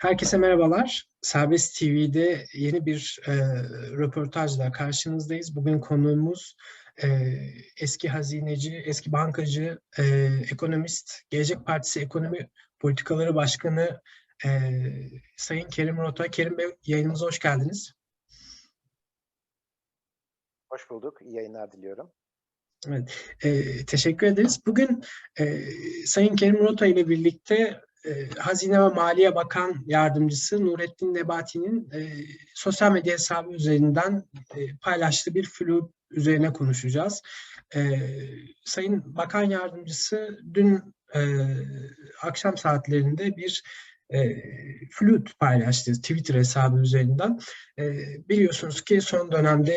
Herkese merhabalar. Serbest TV'de yeni bir e, röportajla karşınızdayız. Bugün konuğumuz e, eski hazineci, eski bankacı, e, ekonomist, Gelecek Partisi Ekonomi Politikaları Başkanı e, Sayın Kerim Rota. Kerim Bey yayınımıza hoş geldiniz. Hoş bulduk. İyi yayınlar diliyorum. Evet, e, teşekkür ederiz. Bugün e, Sayın Kerim Rota ile birlikte e, Hazine ve Maliye Bakan Yardımcısı Nurettin Nebati'nin e, sosyal medya hesabı üzerinden e, paylaştığı bir flu üzerine konuşacağız. E, Sayın Bakan Yardımcısı dün e, akşam saatlerinde bir e, flüt paylaştı Twitter hesabı üzerinden. E, biliyorsunuz ki son dönemde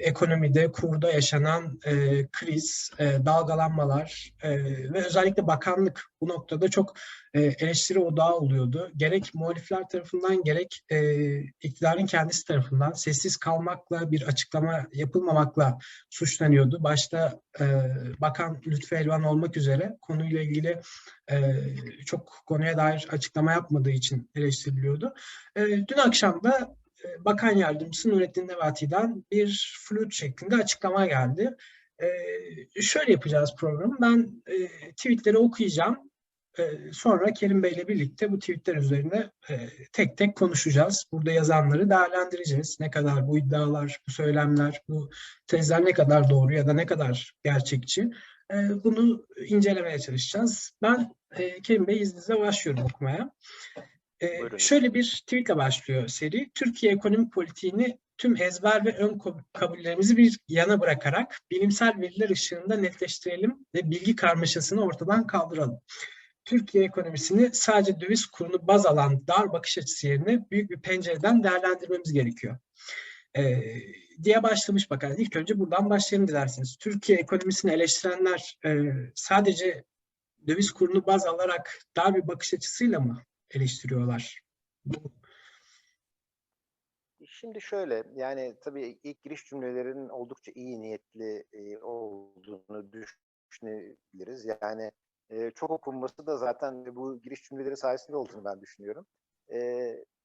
ekonomide, kurda yaşanan e, kriz, e, dalgalanmalar e, ve özellikle bakanlık bu noktada çok e, eleştiri odağı oluyordu. Gerek muhalifler tarafından gerek e, iktidarın kendisi tarafından sessiz kalmakla bir açıklama yapılmamakla suçlanıyordu. Başta Bakan Lütfü Elvan olmak üzere konuyla ilgili e, çok konuya dair açıklama yapmadığı için eleştiriliyordu. E, dün akşam da e, Bakan Yardımcısı Nurettin Nebati'den bir flüt şeklinde açıklama geldi. Şöyle yapacağız programı. Ben tweetleri okuyacağım. E, sonra Kerim Bey ile birlikte bu tweetler üzerine e, tek tek konuşacağız. Burada yazanları değerlendireceğiz. Ne kadar bu iddialar, bu söylemler, bu tezler ne kadar doğru ya da ne kadar gerçekçi. E, bunu incelemeye çalışacağız. Ben Kerim Bey izninizle başlıyorum okumaya. Ee, şöyle bir tweetle başlıyor seri. Türkiye ekonomi politiğini tüm ezber ve ön kabullerimizi bir yana bırakarak bilimsel veriler ışığında netleştirelim ve bilgi karmaşasını ortadan kaldıralım. Türkiye ekonomisini sadece döviz kurunu baz alan dar bakış açısı yerine büyük bir pencereden değerlendirmemiz gerekiyor. Ee, diye başlamış bakan. İlk önce buradan başlayalım dilerseniz. Türkiye ekonomisini eleştirenler e, sadece döviz kurunu baz alarak dar bir bakış açısıyla mı eleştiriyorlar? Şimdi şöyle yani tabii ilk giriş cümlelerinin oldukça iyi niyetli e, olduğunu düşünebiliriz. Yani e, çok okunması da zaten bu giriş cümleleri sayesinde olduğunu ben düşünüyorum. E,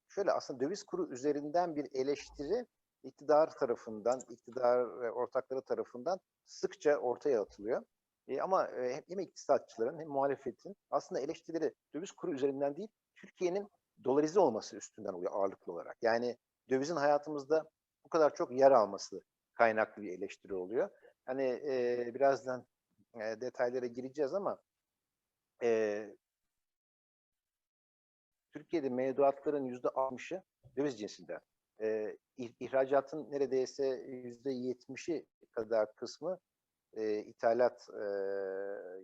şöyle aslında döviz kuru üzerinden bir eleştiri iktidar tarafından, iktidar ortakları tarafından sıkça ortaya atılıyor. E, ama e, hem iktisatçıların hem muhalefetin aslında eleştirileri döviz kuru üzerinden değil, Türkiye'nin dolarize olması üstünden oluyor ağırlıklı olarak. Yani dövizin hayatımızda bu kadar çok yer alması kaynaklı bir eleştiri oluyor. Hani e, birazdan e, detaylara gireceğiz ama e, Türkiye'de mevduatların yüzde altmışı döviz cinsinden. E, ihracatın neredeyse yüzde yetmişi kadar kısmı e, ithalat e,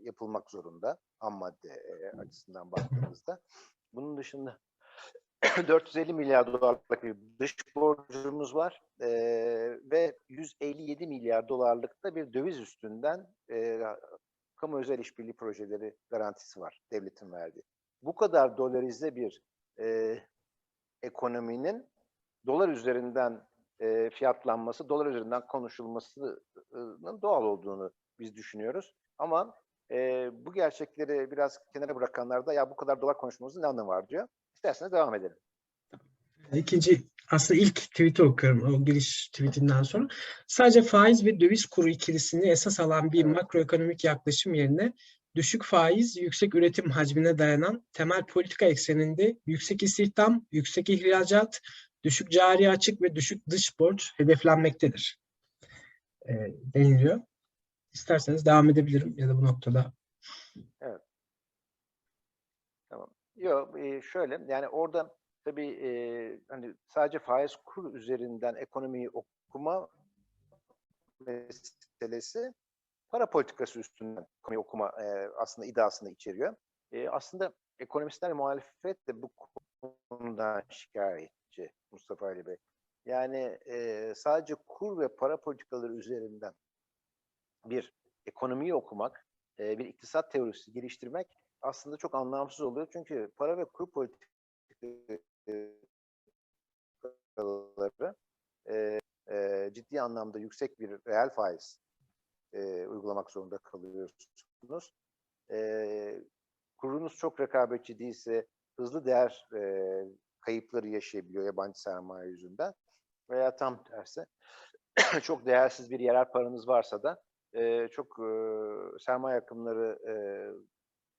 yapılmak zorunda ham madde e, açısından baktığımızda. Bunun dışında 450 milyar dolarlık bir dış borcumuz var e, ve 157 milyar dolarlık da bir döviz üstünden e, kamu özel işbirliği projeleri garantisi var devletin verdiği. Bu kadar dolarize bir e, ekonominin dolar üzerinden e, fiyatlanması, dolar üzerinden konuşulmasının doğal olduğunu biz düşünüyoruz. Ama e, bu gerçekleri biraz kenara bırakanlar da ya bu kadar dolar konuşmamızın ne anlamı var diyor. İsterseniz devam edelim. İkinci, aslında ilk tweet'i okuyorum o giriş tweetinden sonra. Sadece faiz ve döviz kuru ikilisini esas alan bir makroekonomik yaklaşım yerine düşük faiz, yüksek üretim hacmine dayanan temel politika ekseninde yüksek istihdam, yüksek ihracat, düşük cari açık ve düşük dış borç hedeflenmektedir. E, deniliyor. İsterseniz devam edebilirim ya da bu noktada. Evet. Tamam. Yok e, şöyle yani orada tabii e, hani sadece faiz kur üzerinden ekonomiyi okuma meselesi para politikası üstünden ekonomiyi okuma e, aslında iddiasını içeriyor. E, aslında ekonomistler muhalefet de bu konudan şikayetçi Mustafa Ali Bey. Yani e, sadece kur ve para politikaları üzerinden bir ekonomiyi okumak, e, bir iktisat teorisi geliştirmek aslında çok anlamsız oluyor. Çünkü para ve kur politikaları e, e, ciddi anlamda yüksek bir reel faiz e, uygulamak zorunda kalıyorsunuz. E, kurunuz çok rekabetçi değilse, hızlı değer e, kayıpları yaşayabiliyor yabancı sermaye yüzünden. Veya tam tersi çok değersiz bir yerel paranız varsa da e, çok e, sermaye akımları e,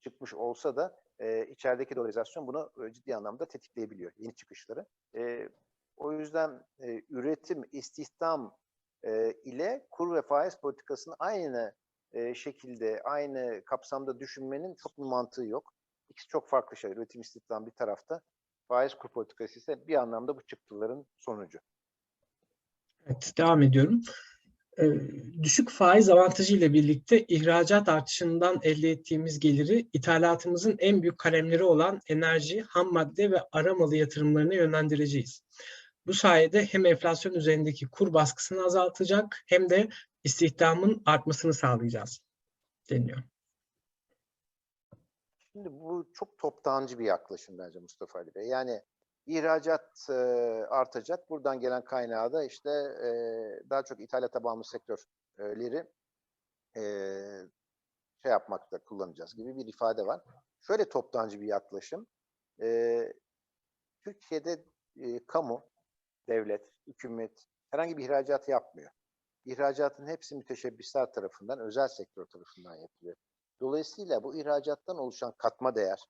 çıkmış olsa da e, içerideki dolarizasyon bunu ciddi anlamda tetikleyebiliyor yeni çıkışları. E, o yüzden e, üretim, istihdam e, ile kur ve faiz politikasını aynı e, şekilde, aynı kapsamda düşünmenin çok bir mantığı yok. İkisi çok farklı şeyler. Üretim, istihdam bir tarafta, faiz kur politikası ise bir anlamda bu çıktıların sonucu. Evet, devam ediyorum. Ee, düşük faiz avantajı ile birlikte ihracat artışından elde ettiğimiz geliri ithalatımızın en büyük kalemleri olan enerji, ham madde ve ara malı yatırımlarına yönlendireceğiz. Bu sayede hem enflasyon üzerindeki kur baskısını azaltacak hem de istihdamın artmasını sağlayacağız deniyor. Şimdi bu çok toptancı bir yaklaşım bence Mustafa Ali Bey. Yani ihracat e, artacak. Buradan gelen kaynağı da işte e, daha çok ithalata bağımlı sektörleri e, şey yapmakta kullanacağız gibi bir ifade var. Şöyle toptancı bir yaklaşım. E, Türkiye'de e, kamu, devlet, hükümet herhangi bir ihracat yapmıyor. İhracatın hepsi müteşebbisler tarafından, özel sektör tarafından yapılıyor. Dolayısıyla bu ihracattan oluşan katma değer,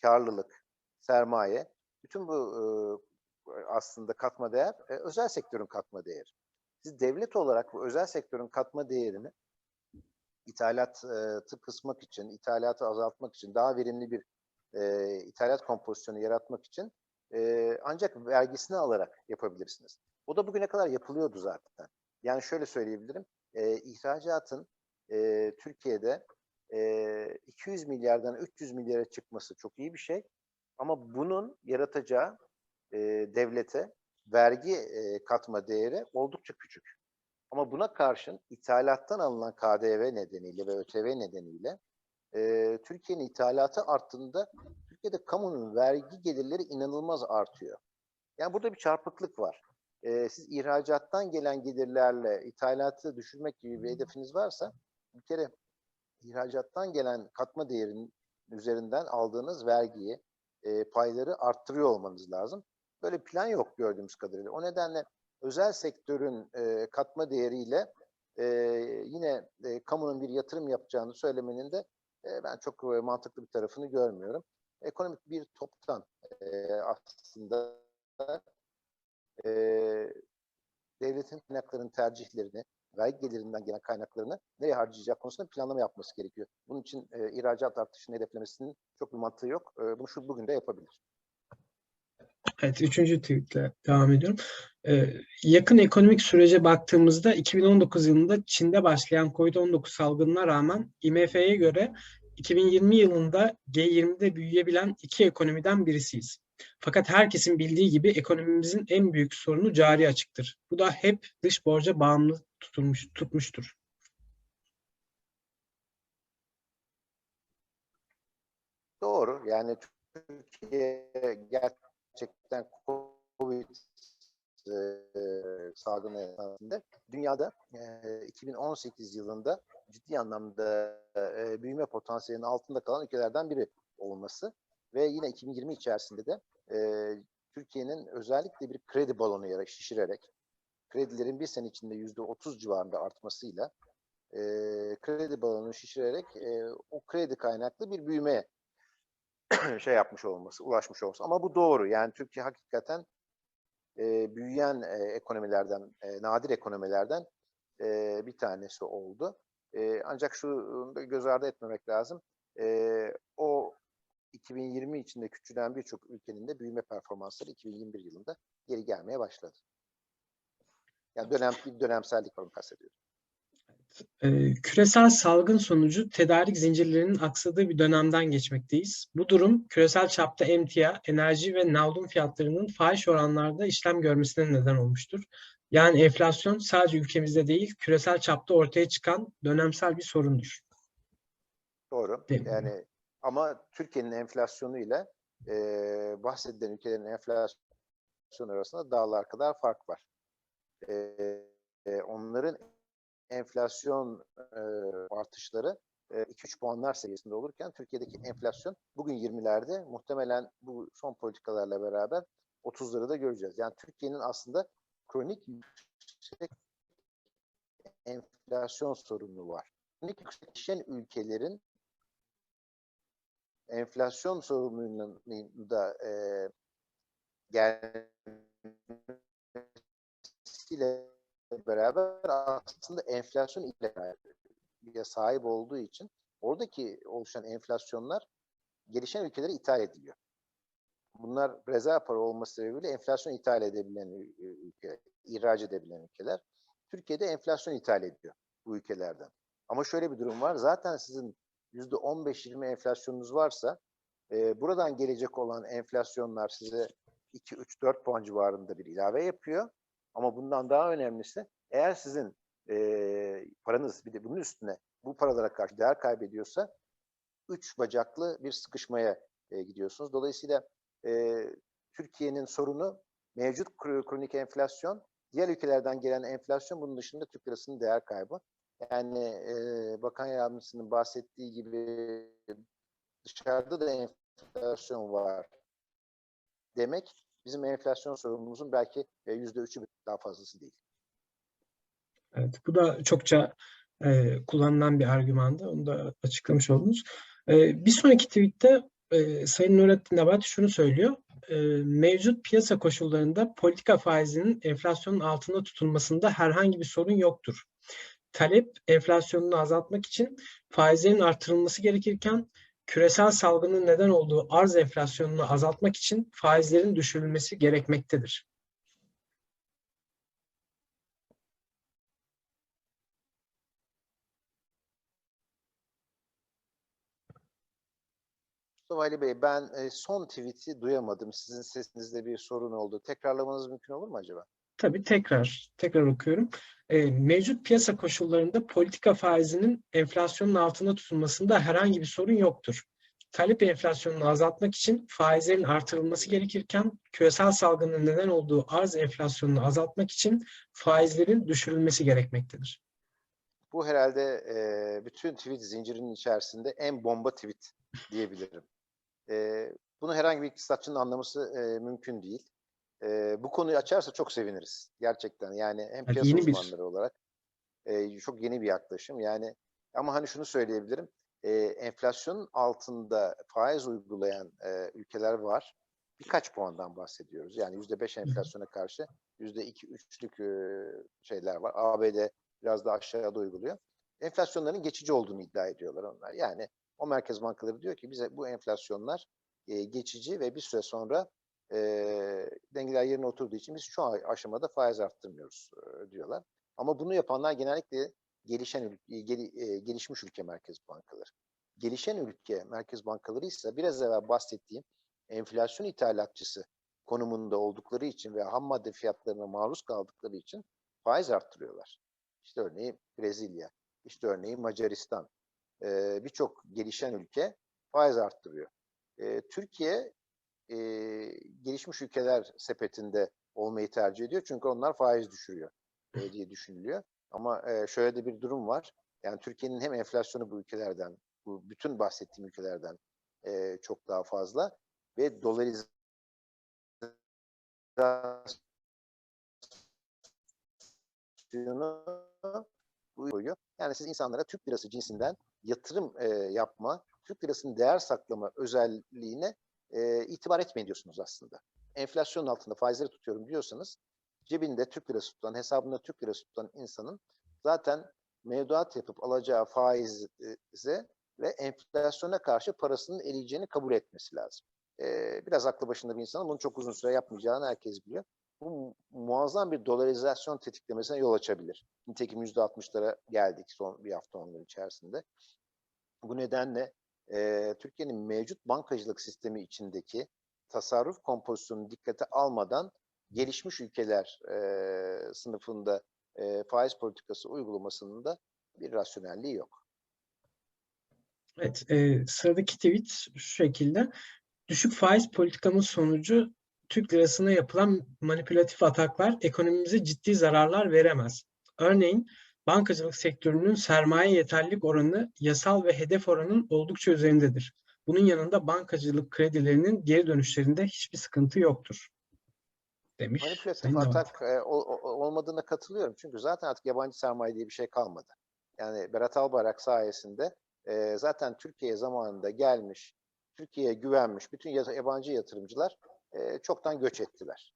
karlılık, sermaye, bütün bu aslında katma değer e, özel sektörün katma değeri. Siz devlet olarak bu özel sektörün katma değerini ithalatı kısmak için, ithalatı azaltmak için, daha verimli bir ithalat kompozisyonu yaratmak için ancak vergisini alarak yapabilirsiniz. O da bugüne kadar yapılıyordu zaten. Yani şöyle söyleyebilirim, e, ihracatın Türkiye'de e, 200 milyardan 300 milyara çıkması çok iyi bir şey. Ama bunun yaratacağı e, devlete vergi e, katma değeri oldukça küçük. Ama buna karşın ithalattan alınan KDV nedeniyle ve ÖTV nedeniyle e, Türkiye'nin ithalatı arttığında Türkiye'de kamunun vergi gelirleri inanılmaz artıyor. Yani burada bir çarpıklık var. E, siz ihracattan gelen gelirlerle ithalatı düşürmek gibi bir hedefiniz varsa bir kere ihracattan gelen katma değerinin üzerinden aldığınız vergiyi, e, payları arttırıyor olmanız lazım. Böyle plan yok gördüğümüz kadarıyla. O nedenle özel sektörün e, katma değeriyle e, yine e, kamunun bir yatırım yapacağını söylemenin de e, ben çok e, mantıklı bir tarafını görmüyorum. Ekonomik bir toptan e, aslında e, devletin kaynakların tercihlerini, vergi gelirinden gelen kaynaklarını nereye harcayacak konusunda planlama yapması gerekiyor. Bunun için e, ihracat artışını hedeflemesinin çok bir mantığı yok. E, bunu şu bugün de yapabilir. Evet, üçüncü tweetle devam ediyorum. Ee, yakın ekonomik sürece baktığımızda 2019 yılında Çin'de başlayan COVID-19 salgınına rağmen IMF'ye göre 2020 yılında G20'de büyüyebilen iki ekonomiden birisiyiz. Fakat herkesin bildiği gibi ekonomimizin en büyük sorunu cari açıktır. Bu da hep dış borca bağımlı tutulmuş, tutmuştur. Doğru. Yani Türkiye gerçekten COVID e, salgını esnasında dünyada e, 2018 yılında ciddi anlamda e, büyüme potansiyelinin altında kalan ülkelerden biri olması ve yine 2020 içerisinde de e, Türkiye'nin özellikle bir kredi balonu yarak şişirerek kredilerin bir sene içinde yüzde 30 civarında artmasıyla e, kredi balonunu şişirerek e, o kredi kaynaklı bir büyümeye şey yapmış olması, ulaşmış olması. Ama bu doğru. Yani Türkiye hakikaten e, büyüyen e, ekonomilerden, e, nadir ekonomilerden e, bir tanesi oldu. E, ancak şu göz ardı etmemek lazım. E, o 2020 içinde küçülen birçok ülkenin de büyüme performansları 2021 yılında geri gelmeye başladı. Yani dönem bir dönemsellik var kastediyorum. Ee, küresel salgın sonucu tedarik zincirlerinin aksadığı bir dönemden geçmekteyiz. Bu durum küresel çapta emtia, enerji ve navlun fiyatlarının fahiş oranlarda işlem görmesine neden olmuştur. Yani enflasyon sadece ülkemizde değil, küresel çapta ortaya çıkan dönemsel bir sorundur. Doğru. Değil? Yani ama Türkiye'nin enflasyonu ile e, bahsedilen ülkelerin enflasyonu arasında dağlar kadar fark var. E, e, onların enflasyon e, artışları e, 2-3 puanlar seviyesinde olurken Türkiye'deki enflasyon bugün 20'lerde muhtemelen bu son politikalarla beraber 30'ları da göreceğiz. Yani Türkiye'nin aslında kronik yüksek enflasyon sorunu var. Kronik yükselişen ülkelerin enflasyon sorununun da e, gelmesiyle beraber aslında enflasyon ile sahip olduğu için oradaki oluşan enflasyonlar gelişen ülkelere ithal ediliyor. Bunlar rezerv para olması sebebiyle enflasyon ithal edebilen ülke, ihraç edebilen ülkeler. Türkiye'de enflasyon ithal ediyor bu ülkelerden. Ama şöyle bir durum var. Zaten sizin yüzde 15-20 enflasyonunuz varsa e, buradan gelecek olan enflasyonlar size 2-3-4 puan civarında bir ilave yapıyor. Ama bundan daha önemlisi eğer sizin e, paranız bir de bunun üstüne bu paralara karşı değer kaybediyorsa üç bacaklı bir sıkışmaya e, gidiyorsunuz. Dolayısıyla e, Türkiye'nin sorunu mevcut kronik enflasyon, diğer ülkelerden gelen enflasyon bunun dışında Türk lirasının değer kaybı. Yani e, Bakan Yardımcısının bahsettiği gibi dışarıda da enflasyon var demek bizim enflasyon sorunumuzun belki yüzde üçü daha fazlası değil. Evet, bu da çokça e, kullanılan bir argümandı. Onu da açıklamış oldunuz. E, bir sonraki tweette e, Sayın Nurettin Nebati şunu söylüyor. E, mevcut piyasa koşullarında politika faizinin enflasyonun altında tutulmasında herhangi bir sorun yoktur. Talep enflasyonunu azaltmak için faizlerin artırılması gerekirken küresel salgının neden olduğu arz enflasyonunu azaltmak için faizlerin düşürülmesi gerekmektedir. Mustafa Ali Bey, ben e, son tweet'i duyamadım. Sizin sesinizde bir sorun oldu. Tekrarlamanız mümkün olur mu acaba? Tabii tekrar, tekrar okuyorum. E, mevcut piyasa koşullarında politika faizinin enflasyonun altında tutulmasında herhangi bir sorun yoktur. Talep enflasyonunu azaltmak için faizlerin artırılması gerekirken küresel salgının neden olduğu arz enflasyonunu azaltmak için faizlerin düşürülmesi gerekmektedir. Bu herhalde e, bütün tweet zincirinin içerisinde en bomba tweet diyebilirim. E, bunu herhangi bir iktisatçının anlaması e, mümkün değil. E, bu konuyu açarsa çok seviniriz. Gerçekten yani hem piyasa yeni uzmanları bir... olarak e, çok yeni bir yaklaşım. Yani ama hani şunu söyleyebilirim. E, enflasyonun altında faiz uygulayan e, ülkeler var. Birkaç puandan bahsediyoruz. Yani yüzde beş enflasyona karşı yüzde iki üçlük e, şeyler var. ABD biraz daha aşağıda uyguluyor. Enflasyonların geçici olduğunu iddia ediyorlar onlar. Yani o merkez bankaları diyor ki bize bu enflasyonlar e, geçici ve bir süre sonra e, dengeler yerine oturduğu için biz şu aşamada faiz arttırmıyoruz e, diyorlar. Ama bunu yapanlar genellikle gelişen gel, gelişmiş ülke merkez bankaları. Gelişen ülke merkez bankaları ise biraz evvel bahsettiğim enflasyon ithalatçısı konumunda oldukları için ve ham madde fiyatlarına maruz kaldıkları için faiz arttırıyorlar. İşte örneğin Brezilya, işte örneğin Macaristan, birçok gelişen ülke faiz arttırıyor. Türkiye e, gelişmiş ülkeler sepetinde olmayı tercih ediyor çünkü onlar faiz düşürüyor e, diye düşünülüyor. Ama e, şöyle de bir durum var. Yani Türkiye'nin hem enflasyonu bu ülkelerden, bu bütün bahsettiğim ülkelerden e, çok daha fazla ve dolarizasyonu koyuyor. Yani siz insanlara Türk lirası cinsinden yatırım e, yapma, Türk lirasının değer saklama özelliğine e, itibar etmeyin diyorsunuz aslında. Enflasyonun altında faizleri tutuyorum diyorsanız cebinde Türk lirası tutan, hesabında Türk lirası tutan insanın zaten mevduat yapıp alacağı faize ve enflasyona karşı parasının eriyeceğini kabul etmesi lazım. Ee, biraz aklı başında bir insanın bunu çok uzun süre yapmayacağını herkes biliyor. Bu muazzam bir dolarizasyon tetiklemesine yol açabilir. Nitekim %60'lara geldik son bir hafta on gün içerisinde. Bu nedenle e, Türkiye'nin mevcut bankacılık sistemi içindeki tasarruf kompozisyonunu dikkate almadan gelişmiş ülkeler e, sınıfında e, faiz politikası uygulamasının da bir rasyonelliği yok. Evet, e, sıradaki tweet şu şekilde. Düşük faiz politikamız sonucu Türk lirasına yapılan manipülatif ataklar ekonomimize ciddi zararlar veremez. Örneğin bankacılık sektörünün sermaye yeterlilik oranı yasal ve hedef oranın oldukça üzerindedir. Bunun yanında bankacılık kredilerinin geri dönüşlerinde hiçbir sıkıntı yoktur. demiş. Manipülatif atak e, ol- ol- olmadığına katılıyorum. Çünkü zaten artık yabancı sermaye diye bir şey kalmadı. Yani Berat Albayrak sayesinde e, zaten Türkiye zamanında gelmiş, Türkiye'ye güvenmiş bütün ya- yabancı yatırımcılar e, çoktan göç ettiler.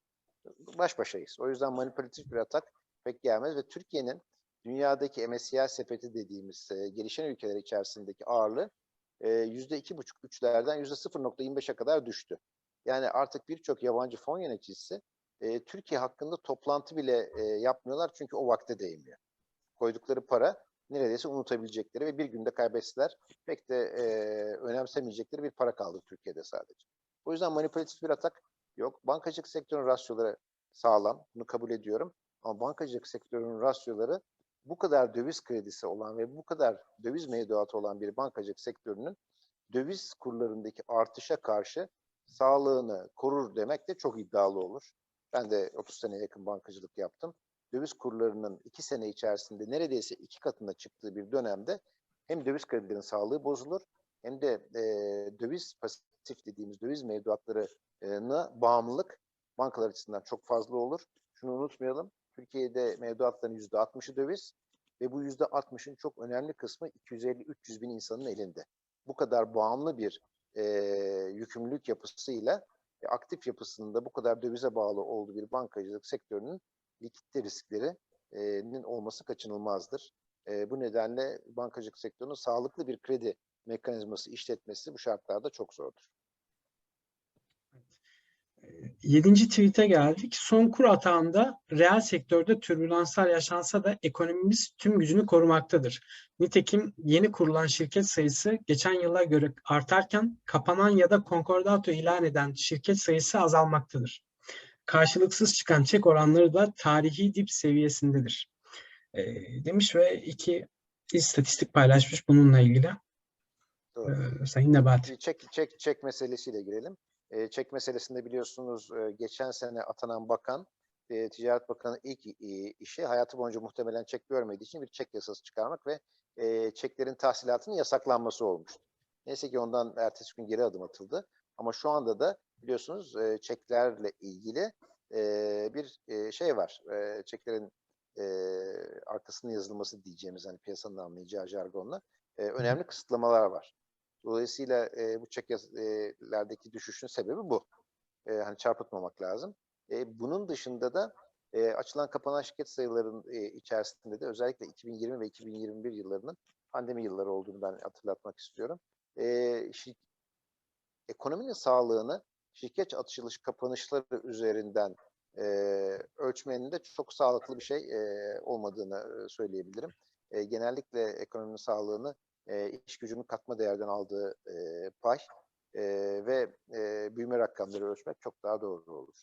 Baş başayız. O yüzden manipülatif bir atak pek gelmez ve Türkiye'nin dünyadaki MSCI sepeti dediğimiz e, gelişen ülkeler içerisindeki ağırlığı e, yüzde iki buçuk üçlerden yüzde 0.25'e kadar düştü. Yani artık birçok yabancı fon yöneticisi e, Türkiye hakkında toplantı bile e, yapmıyorlar çünkü o vakte değmiyor. Koydukları para neredeyse unutabilecekleri ve bir günde kaybetseler pek de e, önemsemeyecekleri bir para kaldı Türkiye'de sadece. O yüzden manipülatif bir atak yok. Bankacılık sektörünün rasyoları sağlam. Bunu kabul ediyorum. Ama bankacılık sektörünün rasyoları bu kadar döviz kredisi olan ve bu kadar döviz mevduatı olan bir bankacılık sektörünün döviz kurlarındaki artışa karşı sağlığını korur demek de çok iddialı olur. Ben de 30 seneye yakın bankacılık yaptım. Döviz kurlarının iki sene içerisinde neredeyse iki katına çıktığı bir dönemde hem döviz kredilerinin sağlığı bozulur hem de e, döviz pasif dediğimiz döviz mevduatlarına bağımlılık bankalar açısından çok fazla olur. Şunu unutmayalım. Türkiye'de mevduatların %60'ı döviz ve bu %60'ın çok önemli kısmı 250-300 bin insanın elinde. Bu kadar bağımlı bir e, yükümlülük yapısıyla e, aktif yapısında bu kadar dövize bağlı olduğu bir bankacılık sektörünün likidite risklerinin olması kaçınılmazdır. E, bu nedenle bankacılık sektörünün sağlıklı bir kredi mekanizması işletmesi bu şartlarda çok zordur. Yedinci tweet'e geldik. Son kur atağında reel sektörde türbülanslar yaşansa da ekonomimiz tüm gücünü korumaktadır. Nitekim yeni kurulan şirket sayısı geçen yıla göre artarken kapanan ya da konkordato ilan eden şirket sayısı azalmaktadır. Karşılıksız çıkan çek oranları da tarihi dip seviyesindedir. E, demiş ve iki istatistik paylaşmış bununla ilgili. Doğru. E, Sayın Nebati. Çek, çek, çek meselesiyle girelim. E, çek meselesinde biliyorsunuz e, geçen sene atanan bakan, e, Ticaret Bakanı ilk e, işi hayatı boyunca muhtemelen çek görmediği için bir çek yasası çıkarmak ve e, çeklerin tahsilatının yasaklanması olmuştu. Neyse ki ondan ertesi gün geri adım atıldı. Ama şu anda da biliyorsunuz e, çeklerle ilgili e, bir e, şey var. E, çeklerin e, arkasının yazılması diyeceğimiz hani piyasanın anlayacağı jargonla e, önemli kısıtlamalar var. Dolayısıyla e, bu çeklerdeki düşüşün sebebi bu. E, hani çarpıtmamak lazım. E, bunun dışında da e, açılan kapanan şirket sayılarının e, içerisinde de özellikle 2020 ve 2021 yıllarının pandemi yılları olduğunu ben hatırlatmak istiyorum. E, şir- ekonominin sağlığını şirket açılış kapanışları üzerinden e, ölçmenin de çok sağlıklı bir şey e, olmadığını söyleyebilirim. E, genellikle ekonominin sağlığını e, iş gücünün katma değerden aldığı e, pay e, ve e, büyüme rakamları ölçmek çok daha doğru olur.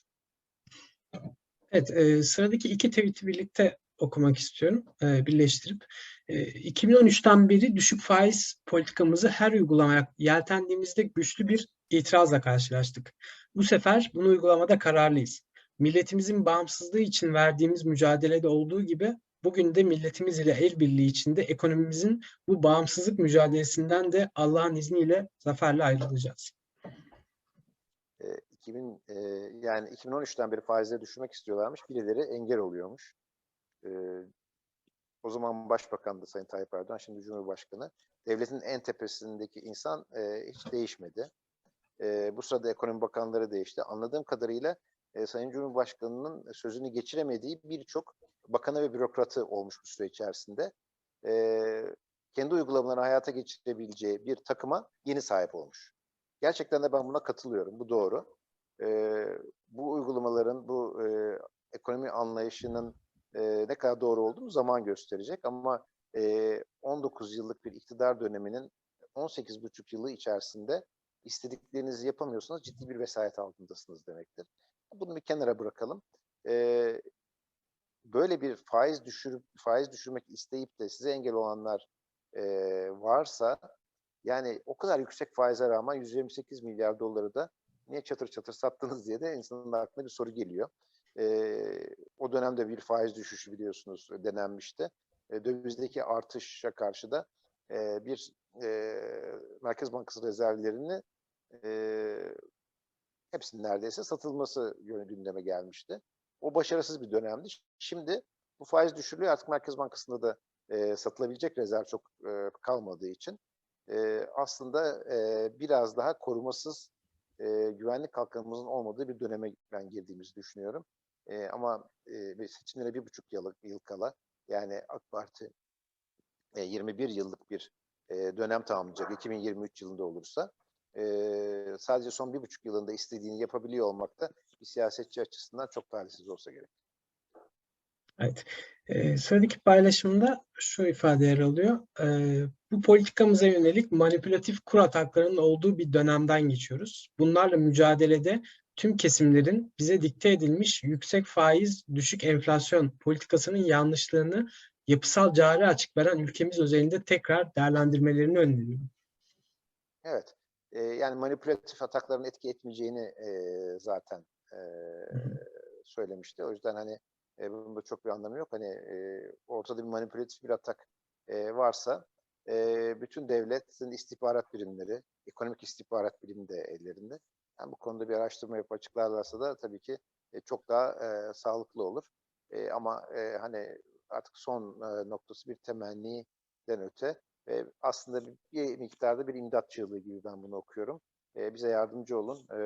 Evet, e, sıradaki iki tweet'i birlikte okumak istiyorum, e, birleştirip. E, 2013'ten beri düşük faiz politikamızı her uygulamaya yeltendiğimizde güçlü bir itirazla karşılaştık. Bu sefer bunu uygulamada kararlıyız. Milletimizin bağımsızlığı için verdiğimiz mücadelede olduğu gibi bugün de milletimiz ile el birliği içinde ekonomimizin bu bağımsızlık mücadelesinden de Allah'ın izniyle zaferle ayrılacağız. E, 2000 e, yani 2013'ten beri faizleri düşürmek istiyorlarmış. Birileri engel oluyormuş. E, o zaman Başbakandı Sayın Tayyip Erdoğan, şimdi Cumhurbaşkanı. Devletin en tepesindeki insan e, hiç değişmedi. E, bu sırada ekonomi bakanları değişti. Anladığım kadarıyla e, Sayın Cumhurbaşkanı'nın sözünü geçiremediği birçok bakanı ve bürokratı olmuş bu süre içerisinde. E, kendi uygulamalarını hayata geçirebileceği bir takıma yeni sahip olmuş. Gerçekten de ben buna katılıyorum. Bu doğru. E, bu uygulamaların, bu e, ekonomi anlayışının e, ne kadar doğru olduğunu zaman gösterecek. Ama e, 19 yıllık bir iktidar döneminin 18,5 yılı içerisinde istediklerinizi yapamıyorsanız ciddi bir vesayet altındasınız demektir. Bunu bir kenara bırakalım. E, böyle bir faiz düşürüp faiz düşürmek isteyip de size engel olanlar e, varsa yani o kadar yüksek faize rağmen 128 milyar doları da niye çatır çatır sattınız diye de insanın aklına bir soru geliyor. E, o dönemde bir faiz düşüşü biliyorsunuz denenmişti. E, dövizdeki artışa karşı da e, bir e, Merkez Bankası rezervlerini e, hepsinin neredeyse satılması gündeme gelmişti. O başarısız bir dönemdi. Şimdi bu faiz düşürülüyor. Artık Merkez Bankası'nda da e, satılabilecek rezerv çok e, kalmadığı için e, aslında e, biraz daha korumasız e, güvenlik kalkanımızın olmadığı bir döneme ben girdiğimizi düşünüyorum. E, ama e, seçimlere bir buçuk yıl, yıl kala yani AK Parti e, 21 yıllık bir e, dönem tamamlayacak 2023 yılında olursa e, sadece son bir buçuk yılında istediğini yapabiliyor olmak da bir siyasetçi açısından çok talihsiz olsa gerek. Evet. Ee, sıradaki paylaşımda şu ifade yer alıyor. Ee, bu politikamıza yönelik manipülatif kur ataklarının olduğu bir dönemden geçiyoruz. Bunlarla mücadelede tüm kesimlerin bize dikte edilmiş yüksek faiz, düşük enflasyon politikasının yanlışlarını yapısal cari açık veren ülkemiz özelinde tekrar değerlendirmelerini öneriyorum. Evet. E, yani manipülatif atakların etki etmeyeceğini e, zaten e, söylemişti. O yüzden hani e, bunun da çok bir anlamı yok. Hani e, ortada bir manipülatif bir atak e, varsa e, bütün devletin istihbarat birimleri, ekonomik istihbarat birimi de ellerinde. Yani bu konuda bir araştırma yapıp açıklarlarsa da tabii ki e, çok daha e, sağlıklı olur. E, ama e, hani artık son e, noktası bir temenniden öte e, aslında bir miktarda bir imdat çığlığı gibi ben bunu okuyorum. E, bize yardımcı olun. E,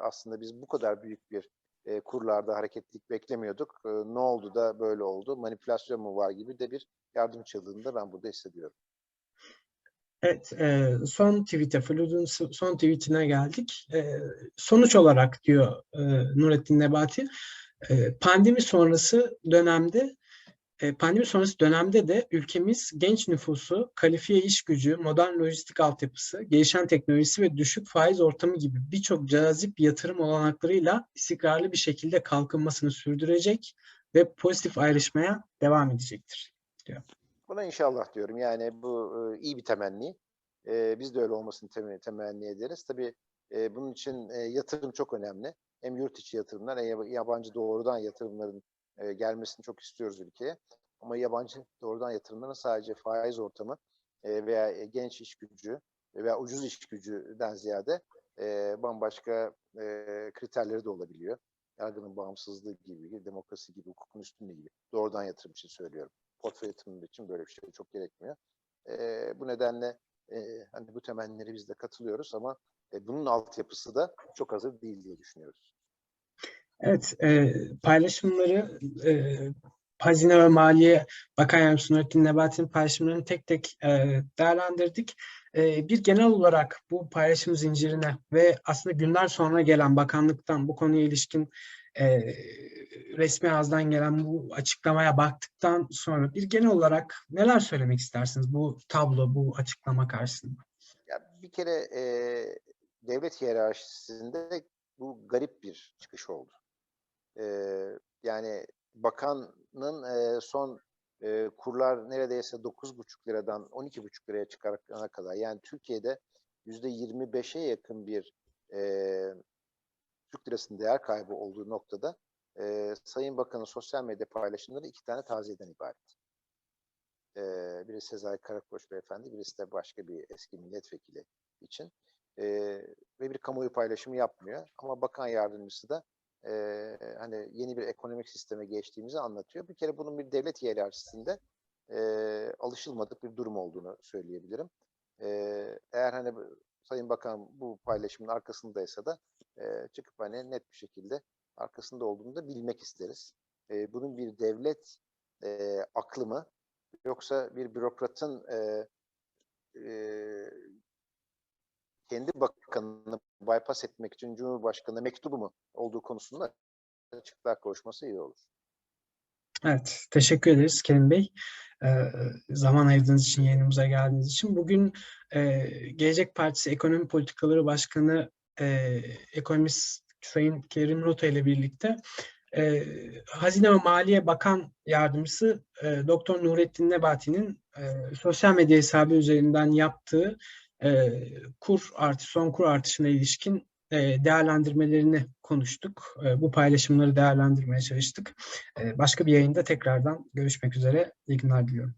aslında biz bu kadar büyük bir e, kurlarda hareketlilik beklemiyorduk. E, ne oldu da böyle oldu? Manipülasyon mu var gibi de bir yardım çığlığını ben burada hissediyorum. Evet, e, son tweet'e, Flood'un son tweet'ine geldik. E, sonuç olarak diyor e, Nurettin Nebati, e, pandemi sonrası dönemde pandemi sonrası dönemde de ülkemiz genç nüfusu, kalifiye iş gücü, modern lojistik altyapısı, gelişen teknolojisi ve düşük faiz ortamı gibi birçok cazip yatırım olanaklarıyla istikrarlı bir şekilde kalkınmasını sürdürecek ve pozitif ayrışmaya devam edecektir diyor. Buna inşallah diyorum. Yani bu e, iyi bir temenni. E, biz de öyle olmasını temenni, ederiz. Tabii e, bunun için e, yatırım çok önemli. Hem yurt içi yatırımlar hem yabancı doğrudan yatırımların e, gelmesini çok istiyoruz ülkeye. Ama yabancı doğrudan yatırımların sadece faiz ortamı e, veya genç iş gücü veya ucuz iş gücüden ziyade e, bambaşka e, kriterleri de olabiliyor. Yargının bağımsızlığı gibi, demokrasi gibi, hukukun üstünlüğü gibi. Doğrudan yatırım için söylüyorum. Portföy yatırımı için böyle bir şey çok gerekmiyor. E, bu nedenle e, hani bu temennileri biz de katılıyoruz ama e, bunun altyapısı da çok hazır değil diye düşünüyoruz. Evet, e, paylaşımları e, Hazine ve Maliye Bakan Yardımcısı Nurettin Nebati'nin paylaşımlarını tek tek e, değerlendirdik. E, bir genel olarak bu paylaşım zincirine ve aslında günler sonra gelen bakanlıktan bu konuya ilişkin e, resmi ağızdan gelen bu açıklamaya baktıktan sonra bir genel olarak neler söylemek istersiniz bu tablo, bu açıklama karşısında? Ya bir kere e, devlet hiyerarşisinde bu garip bir çıkış oldu. E, yani bakanın e, son e, kurlar neredeyse 9,5 liradan 12,5 liraya çıkarana kadar yani Türkiye'de %25'e yakın bir e, Türk lirasının değer kaybı olduğu noktada e, Sayın Bakan'ın sosyal medya paylaşımları iki tane taziyeden ibaret. E, biri Sezai Karakoç Beyefendi, birisi de başka bir eski milletvekili için. E, ve bir kamuoyu paylaşımı yapmıyor. Ama bakan yardımcısı da e, hani yeni bir ekonomik sisteme geçtiğimizi anlatıyor. Bir kere bunun bir devlet hiyerarşisinde e, alışılmadık bir durum olduğunu söyleyebilirim. E, eğer hani Sayın Bakan bu paylaşımın arkasındaysa da e, çıkıp hani net bir şekilde arkasında olduğunu da bilmek isteriz. E, bunun bir devlet e, aklı mı yoksa bir bürokratın e, e, kendi bakanını bypass etmek için Cumhurbaşkanı'na mektubu mu olduğu konusunda açıklığa kavuşması iyi olur. Evet, teşekkür ederiz Kerim Bey. Ee, zaman ayırdığınız için, yayınımıza geldiğiniz için. Bugün e, Gelecek Partisi Ekonomi Politikaları Başkanı e, Ekonomist Sayın Kerim Rota ile birlikte e, Hazine ve Maliye Bakan Yardımcısı e, Doktor Nurettin Nebati'nin e, sosyal medya hesabı üzerinden yaptığı e, kur artı son kur artışına ilişkin e, değerlendirmelerini konuştuk. E, bu paylaşımları değerlendirmeye çalıştık. E, başka bir yayında tekrardan görüşmek üzere. İyi günler diliyorum.